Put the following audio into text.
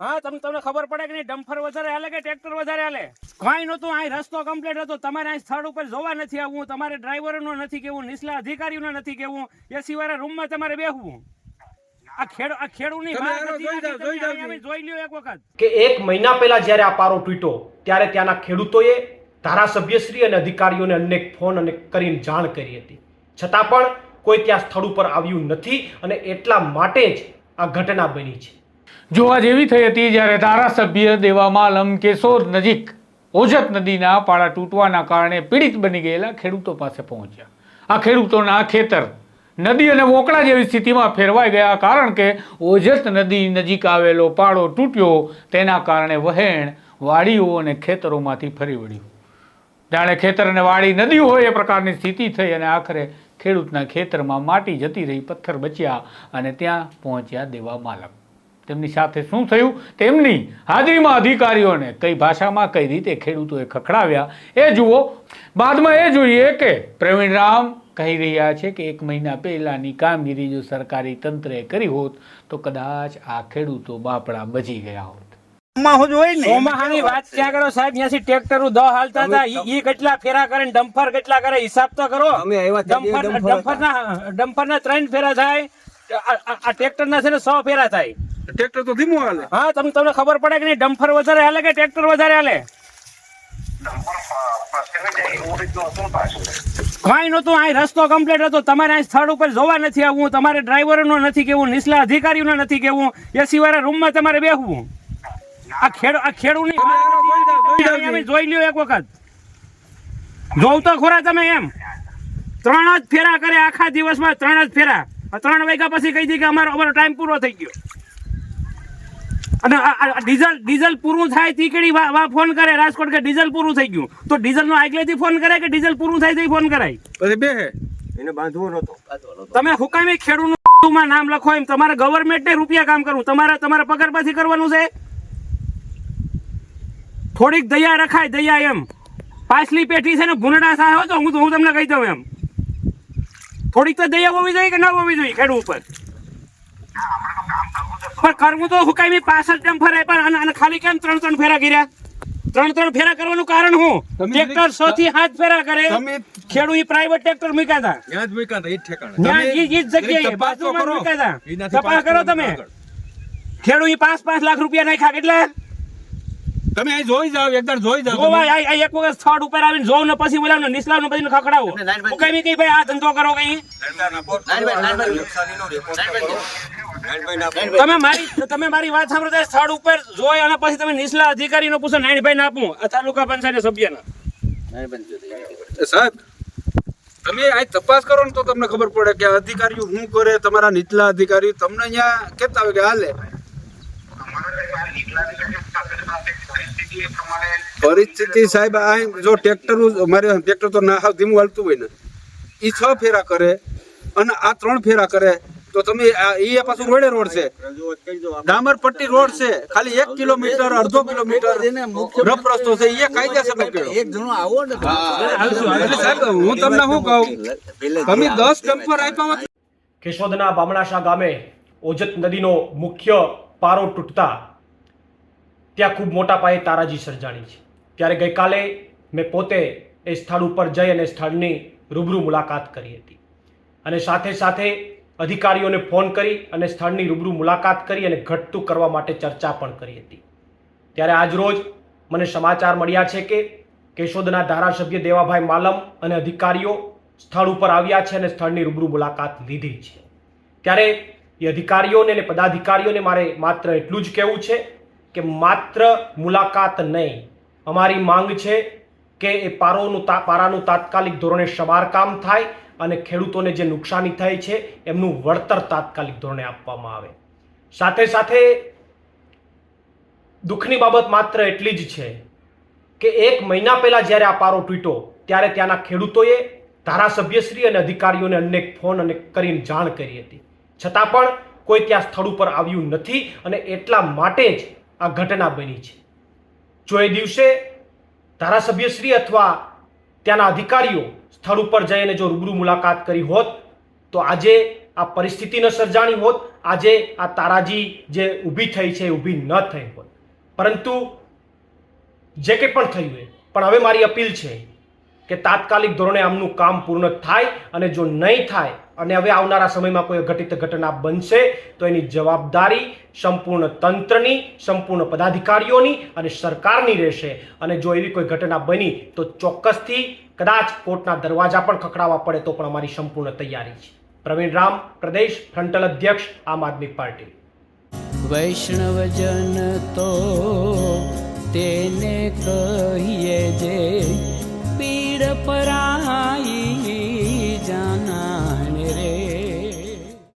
હા તમને તમને ખબર પડે કે નહીં? ડમ્ફર વધારે હાલે કે ટ્રેક્ટર વધારે હાલે? કાંઈ નહોતું અહીં રસ્તો કમ્પ્લીટ હતો. તમારે અહીં સ્થળ ઉપર જોવા નથી આવવું. તમારે ડ્રાઈવરનું નથી કેવું નીચલા અધિકારીઓનું નથી કેવું એ સિવાય રૂમમાં તમારે બેહવું. આ ખેડ આ ખેડૂની જોઈ લ્યો એક વખત. કે એક મહિના પહેલા જ્યારે આ પારો તૂટ્યો ત્યારે ત્યાંના ખેડૂતોએ ધારાસભ્યશ્રી અને અધિકારીઓને અનેક ફોન અને કરીને જાણ કરી હતી. છતાં પણ કોઈ ત્યાં સ્થળ ઉપર આવ્યું નથી અને એટલા માટે જ આ ઘટના બની છે. જોવા જેવી થઈ હતી જ્યારે ધારાસભ્ય દેવામાલમ કેશોદ નજીક ઓજત નદીના પાળા તૂટવાના કારણે પીડિત બની ગયેલા ખેડૂતો પાસે પહોંચ્યા. આ ખેડૂતોના ખેતર, નદી અને વોકળા જેવી સ્થિતિમાં ફેરવાઈ ગયા કારણ કે ઓજત નદી નજીક આવેલો પાળો તૂટ્યો, તેના કારણે વહેણ વાડીઓ અને ખેતરોમાંથી ફરી વળ્યું. જાણે ખેતર અને વાડી નદી હોય એ પ્રકારની સ્થિતિ થઈ અને આખરે ખેડૂતના ખેતરમાં માટી જતી રહી, પથ્થર બચ્યા અને ત્યાં પહોંચ્યા દેવા માલક. તેમની સાથે શું થયું? તેમની હાજરીમાં અધિકારીઓને કઈ ભાષામાં કઈ રીતે ખેડૂતોએ ખખડાવ્યા? એ જુઓ. બાદમાં એ જોઈએ કે પ્રવીણ રામ કહી રહ્યા છે કે એક મહિના પહેલાંની કામગીરી જો સરકારી તંત્રે કરી હોત તો કદાચ આ ખેડૂતો બાપડા બચી ગયા હોત. ચોમાહાની વાત ક્યાં કરો સાહેબ? ત્યાંથી ટ્રેક્ટરો દહ હાલતા હતા. ઈ ઈ કેટલા ફેરા કરે ને ડમ્ફર કેટલા કરે હિસાબ તો કરો. ડમ્ફર ડમ્ફર ડમ્ફરના ડમ્ફરના ત્રણ ફેરા થાય. આ- આ આ ટ્રેક્ટરના છે ને સો ફેરા થાય. ટ્રેક્ટર તો ધીમું હાલે. હા તમને તમને ખબર પડે કે નહીં? ડમ્ફર વધારે હાલે કે ટ્રેક્ટર વધારે હાલે? કઈ નહોતું અહીં રસ્તો કમ્પ્લીટ હતો. તમારે અહીં સ્થળ ઉપર જોવા નથી આવવું. તમારે ડ્રાઈવરનો નથી કેવું નીચલા અધિકારીનો નથી કેવું એસી વાળા રૂમમાં તમારે બેહવું. આ ખેડ આ ખેડૂની જોઈ લ્યો એક વખત. જોવ તો ખોરા તમે એમ. ત્રણ જ ફેરા કરે આખા દિવસમાં ત્રણ જ ફેરા. ત્રણ વાગ્યા પછી કહી દી કે અમારો અમારો ટાઈમ પૂરો થઈ ગયો. અને ડીઝલ ડીઝલ પૂરું થાય તીકડી કેડી વા ફોન કરે? રાજકોટ કે ડીઝલ પૂરું થઈ ગયું. તો ડીઝલ નો આગલેથી ફોન કરાય કે ડીઝલ પૂરું થાય તો ફોન કરાય? પછી બે એને બાંધવો નતો તમે હુકામી ખેડૂતમાં નામ લખો એમ. તમારે ગવર્મેન્ટ ને રૂપિયા કામ કરવું. તમારે તમારા પગાર પાછી કરવાનું છે? થોડીક દયા રખાય દયા એમ. પાછલી પેટી છે ને ભૂંડા થાય તો હું તો હું તમને કહી દઉં એમ. થોડીક તો દયા હોવી જોઈએ કે ના હોવી જોઈએ ખેડૂત ઉપર? પણ કરવું તો હુકામી પાછળ ટેમ ફરે અને અને ખાલી કેમ ત્રણ ત્રણ ફેરા કર્યા? ત્રણ ત્રણ ફેરા કરવાનું કારણ હું? ટ્રેક્ટર સો થી હાથ ફેરા કરે. ખેડૂ ખેડૂત પ્રાઇવેટ ટ્રેક્ટર મૂક્યા હતા ત્યાં જ મૂક્યા હતા, ઈ ઠેકાણે. ત્યાં તમે ઈ- ઈ જ જગ્યાએ બાજુમાં મૂક્યા હતા. તપાસ પાંચ કરો તમે. ખેડૂ ખેડૂત પાંચ પાંચ લાખ રૂપિયા નાખ્યા કેટલા? તમે અહીં જોઈ જાવ એકવાર જોઈ જાવ જોવા આ- આ એક વખત સ્થળ ઉપર આવીને જોવ ને પછી બોલાવ ને નિસલાવ ને પછી ખખડાવો. હું કઈ કઈ ભાઈ આ ધંધો કરો કઈ? તમે મારી તમે મારી વાત સાંભળો ત્યારે સ્થળ ઉપર જોઈ અને પછી તમે નીચલા અધિકારીનો પૂછો નાયણભાઈ ને આપું. આ તાલુકા પંચાયત સભ્યના. સાહેબ તમે આ તપાસ કરો ને તો તમને ખબર પડે કે અધિકારીઓ શું કરે તમારા નીચલા અધિકારીઓ તમને અહીંયા કેતા હોય કે હાલે. પરિસ્થિતિ સાહેબ આ જો ટ્રેક્ટર મારે ટ્રેક્ટર તો ના હાવ ધીમું હાલતું હોય ને એ છ ફેરા કરે અને આ ત્રણ ફેરા કરે. તો તમે આ એ પાછું રોડે રોડ છે. ડામર પટ્ટી રોડ છે. ખાલી એક કિલોમીટર અડધો કિલોમીટર રફ રસ્તો છે. એ કાયદેસર નો કહેવાય. એક જણો આવો ને એટલે સાહેબ હું તમને શું કહું? તમે દસ ડમ્પર આપ્યા કેશોદના બામણાશા ગામે ઓજત નદીનો મુખ્ય પારો તૂટતા ત્યાં ખૂબ મોટા પાયે તારાજી સર્જાણી છે. ત્યારે ગઈકાલે મેં પોતે એ સ્થળ ઉપર જઈ અને સ્થળની રૂબરૂ મુલાકાત કરી હતી. અને સાથે સાથે અધિકારીઓને ફોન કરી અને સ્થળની રૂબરૂ મુલાકાત કરી અને ઘટતું કરવા માટે ચર્ચા પણ કરી હતી. ત્યારે આજરોજ મને સમાચાર મળ્યા છે કે કેશોદના ધારાસભ્ય દેવાભાઈ માલમ અને અધિકારીઓ સ્થળ ઉપર આવ્યા છે અને સ્થળની રૂબરૂ મુલાકાત લીધી છે. ત્યારે એ અધિકારીઓને અને પદાધિકારીઓને મારે માત્ર એટલું જ કહેવું છે કે માત્ર મુલાકાત નહીં, અમારી માંગ છે કે એ પારોનું પારાનું તાત્કાલિક ધોરણે સમારકામ થાય અને ખેડૂતોને જે નુકસાની થાય છે, એમનું વળતર તાત્કાલિક ધોરણે આપવામાં આવે. સાથે સાથે દુઃખની બાબત માત્ર એટલી જ છે કે એક મહિના પહેલાં જ્યારે આ પારો તૂટ્યો, ત્યારે ત્યાંના ખેડૂતોએ ધારાસભ્યશ્રી અને અધિકારીઓને અનેક ફોન અને કરીને જાણ કરી હતી. છતાં પણ કોઈ ત્યાં સ્થળ ઉપર આવ્યું નથી અને એટલા માટે જ આ ઘટના બની છે. જો એ દિવસે ધારાસભ્યશ્રી અથવા ત્યાંના અધિકારીઓ સ્થળ ઉપર જઈને જો રૂબરૂ મુલાકાત કરી હોત, તો આજે આ પરિસ્થિતિ ન સર્જાણી હોત, આજે આ તારાજી જે ઊભી થઈ છે એ ઊભી ન થઈ હોત. પરંતુ જે કંઈ પણ થયું એ, પણ હવે મારી અપીલ છે કે તાત્કાલિક ધોરણે આમનું કામ પૂર્ણ થાય અને જો નહીં થાય અને હવે આવનારા સમયમાં કોઈ ઘટિત ઘટના બનશે તો એની જવાબદારી સંપૂર્ણ તંત્રની, સંપૂર્ણ પદાધિકારીઓની અને સરકારની રહેશે. અને જો એવી કોઈ ઘટના બની તો ચોક્કસથી કદાચ કોર્ટના દરવાજા પણ ખખડાવવા પડે તો પણ અમારી સંપૂર્ણ તૈયારી છે. પ્રવીણ રામ, પ્રદેશ ફ્રન્ટલ અધ્યક્ષ, આમ આદમી પાર્ટી. વૈષ્ણવજન તો તેને જે